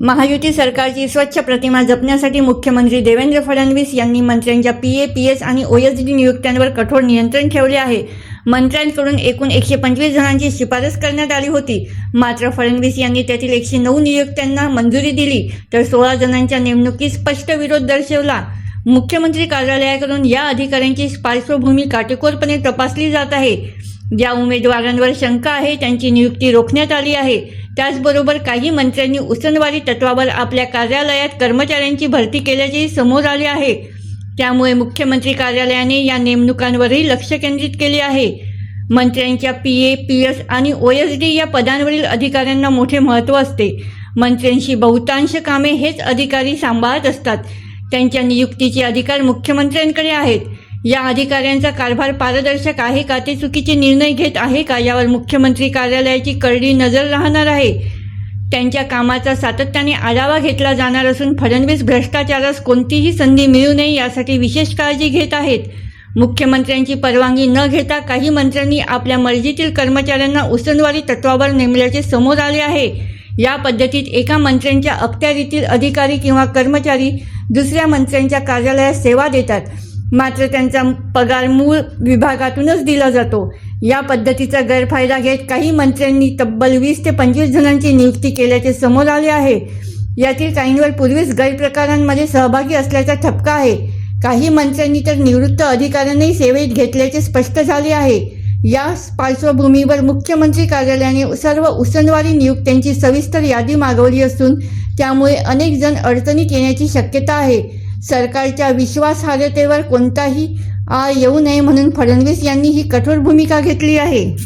महायुती सरकारची स्वच्छ प्रतिमा जपण्यासाठी मुख्यमंत्री देवेंद्र फडणवीस यांनी मंत्र्यांच्या पी ए पी एस आणि ओ एस डी नियुक्त्यांवर कठोर नियंत्रण ठेवले आहे. मंत्र्यांकडून एकूण एकशे पंचवीस जणांची शिफारस करण्यात आली होती. मात्र फडणवीस यांनी त्यातील एकशे नऊ नियुक्त्यांना मंजुरी दिली तर सोळा जणांच्या नेमणुकीस स्पष्ट विरोध दर्शवला. मुख्यमंत्री कार्यालयाकडून या अधिकाऱ्यांची पार्श्वभूमी काटेकोरपणे तपासली जात आहे. ज्या उमेदवारांवर शंका आहे त्यांची नियुक्ती रोखण्यात आली आहे. त्याचबरोबर काही मंत्र्यांनी उसनवारी तत्वावर आपल्या कार्यालयात कर्मचाऱ्यांची भरती केल्याचेही समोर आले आहे. त्यामुळे मुख्यमंत्री कार्यालयाने या नेमणुकांवरही लक्ष केंद्रित केले आहे. मंत्र्यांच्या पी ए पी एस आणि ओ एस डी या पदांवरील अधिकाऱ्यांना मोठे महत्त्व असते. मंत्र्यांशी बहुतांश कामे हेच अधिकारी सांभाळत असतात. त्यांच्या नियुक्तीचे अधिकार मुख्यमंत्र्यांकडे आहेत. या अधिकाऱ्यांचा कारभार पारदर्शक आहे का? ते चुकीचे निर्णय घेत आहे का? यावर मुख्यमंत्री कार्यालयाची करडी नजर राहणार आहे. त्यांच्या कामाचा सातत्याने आढावा घेतला जाणार असून फडणवीस भ्रष्टाचारास कोणतीही संधी मिळू नये यासाठी विशेष काळजी घेत आहेत. मुख्यमंत्र्यांची परवानगी न घेता काही मंत्र्यांनी आपल्या मर्जीतील कर्मचाऱ्यांना उसनवारी तत्वावर नेमल्याचे समोर आले आहे. या पद्धतीत एका मंत्र्यांच्या अखत्यारीतील अधिकारी किंवा कर्मचारी दुसऱ्या मंत्र्यांच्या कार्यालयात सेवा देतात. मात्र त्यांचा पगार मूळ विभागातूनच दिला जातो. या पद्धतीचा गैरफायदा घेत काही मंत्र्यांनी तब्बल वीस ते पंचवीस जणांची नियुक्ती केल्याचे समोर आले आहे. यातील काहींवर पूर्वीच गैरप्रकारांमध्ये सहभागी असल्याचा ठपका आहे. काही मंत्र्यांनी तर निवृत्त अधिकाऱ्यांनाही सेवेत घेतल्याचे स्पष्ट झाले आहे. या पार्श्वभूमीवर मुख्यमंत्री कार्यालयाने सर्व उसनवारी नियुक्त्यांची सविस्तर यादी मागवली असून त्यामुळे अनेक जण अडचणीत येण्याची शक्यता आहे. सरकारच्या विश्वासार्हतेवर कोणताही आळ येऊ नये म्हणून फडणवीस यांनी ही कठोर भूमिका घेतली आहे.